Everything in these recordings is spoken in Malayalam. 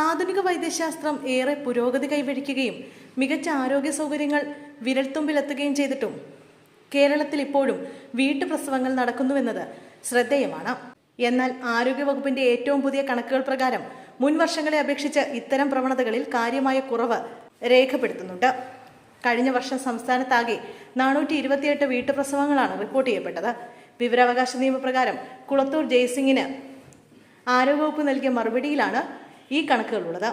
ആധുനിക വൈദ്യശാസ്ത്രം ഏറെ പുരോഗതി കൈവരിക്കുകയും മികച്ച ആരോഗ്യ സൗകര്യങ്ങൾ വിരൽത്തുമ്പിലെത്തുകയും ചെയ്തിട്ടും കേരളത്തിൽ ഇപ്പോഴും വീട്ടുപ്രസവങ്ങൾ നടക്കുന്നുവെന്നത് ശ്രദ്ധേയമാണ്. എന്നാൽ ആരോഗ്യവകുപ്പിന്റെ ഏറ്റവും പുതിയ കണക്കുകൾ പ്രകാരം മുൻ വർഷങ്ങളെ അപേക്ഷിച്ച് ഇത്തരം പ്രവണതകളിൽ കാര്യമായ കുറവ് രേഖപ്പെടുത്തുന്നുണ്ട്. കഴിഞ്ഞ വർഷം സംസ്ഥാനത്താകെ നാനൂറ്റി ഇരുപത്തിയെട്ട് വീട്ടുപ്രസവങ്ങളാണ് റിപ്പോർട്ട് ചെയ്യപ്പെട്ടത്. വിവരാവകാശ നിയമപ്രകാരം കുളത്തൂർ ജയ്സിംഗിന് ആരോഗ്യവകുപ്പ് നൽകിയ മറുപടിയിലാണ് ഈ കണക്കുകളുള്ളത്.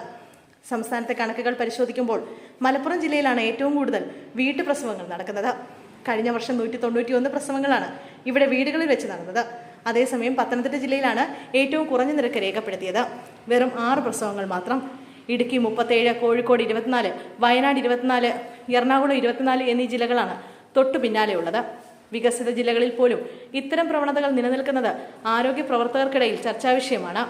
സംസ്ഥാനത്തെ കണക്കുകൾ പരിശോധിക്കുമ്പോൾ മലപ്പുറം ജില്ലയിലാണ് ഏറ്റവും കൂടുതൽ വീട്ടുപ്രസവങ്ങൾ നടക്കുന്നത്. കഴിഞ്ഞ വർഷം നൂറ്റി തൊണ്ണൂറ്റി ഒന്ന് പ്രസവങ്ങളാണ് ഇവിടെ വീടുകളിൽ വെച്ച് നടന്നത്. അതേസമയം പത്തനംതിട്ട ജില്ലയിലാണ് ഏറ്റവും കുറഞ്ഞ നിരക്ക് രേഖപ്പെടുത്തിയത്. വെറും ആറ് പ്രസവങ്ങൾ മാത്രം. ഇടുക്കി മുപ്പത്തേഴ് കോഴിക്കോട് ഇരുപത്തിനാല് വയനാട് ഇരുപത്തിനാല് എറണാകുളം ഇരുപത്തിനാല് എന്നീ ജില്ലകളാണ് തൊട്ടു പിന്നാലെയുള്ളത് വികസിത ജില്ലകളിൽ പോലും ഇത്തരം പ്രവണതകൾ നിലനിൽക്കുന്നത് ആരോഗ്യ പ്രവർത്തകർക്കിടയിൽ ചർച്ചാ വിഷയമാണ്.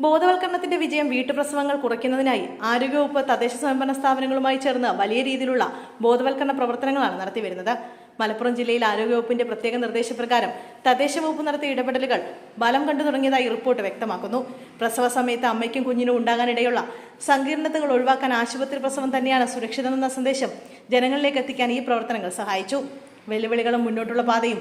ബോധവൽക്കരണത്തിന്റെ വിജയം വീട്ടുപ്രസവങ്ങൾ കുറയ്ക്കുന്നതിനായി ആരോഗ്യവകുപ്പ് തദ്ദേശ സ്വയംഭരണ സ്ഥാപനങ്ങളുമായി ചേർന്ന് വലിയ രീതിയിലുള്ള ബോധവൽക്കരണ പ്രവർത്തനങ്ങളാണ് നടത്തിവരുന്നത്. മലപ്പുറം ജില്ലയിൽ ആരോഗ്യവകുപ്പിന്റെ പ്രത്യേക നിർദ്ദേശപ്രകാരം തദ്ദേശ വകുപ്പ് നടത്തിയ ഇടപെടലുകൾ ബലം കണ്ടു തുടങ്ങിയതായി റിപ്പോർട്ട് വ്യക്തമാക്കുന്നു. പ്രസവ സമയത്ത് അമ്മയ്ക്കും കുഞ്ഞിനും ഉണ്ടാകാനിടയുള്ള സങ്കീർണതകൾ ഒഴിവാക്കാൻ ആശുപത്രി പ്രസവം തന്നെയാണ് സുരക്ഷിതമെന്ന സന്ദേശം ജനങ്ങളിലേക്ക് എത്തിക്കാൻ ഈ പ്രവർത്തനങ്ങൾ സഹായിച്ചു. വെല്ലുവിളികളും മുന്നോട്ടുള്ള പാതയും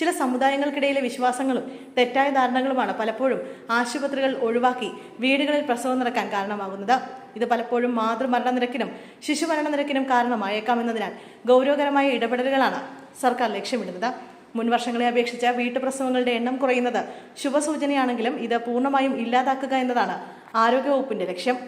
ചില സമുദായങ്ങൾക്കിടയിലെ വിശ്വാസങ്ങളും തെറ്റായ ധാരണകളുമാണ് പലപ്പോഴും ആശുപത്രികൾ ഒഴിവാക്കി വീടുകളിൽ പ്രസവം നടക്കാൻ കാരണമാകുന്നത്. ഇത് പലപ്പോഴും മാതൃമരണ നിരക്കിനും ശിശുമരണ നിരക്കിനും കാരണമായേക്കാമെന്നതിനാൽ ഗൗരവകരമായ ഇടപെടലുകളാണ് സർക്കാർ ലക്ഷ്യമിടുന്നത്. മുൻവർഷങ്ങളെ അപേക്ഷിച്ച് വീട്ടുപ്രസവങ്ങളുടെ എണ്ണം കുറയുന്നത് ശുഭസൂചനയാണെങ്കിലും ഇത് പൂർണമായും ഇല്ലാതാക്കുക എന്നതാണ് ആരോഗ്യവകുപ്പിന്റെ ലക്ഷ്യം.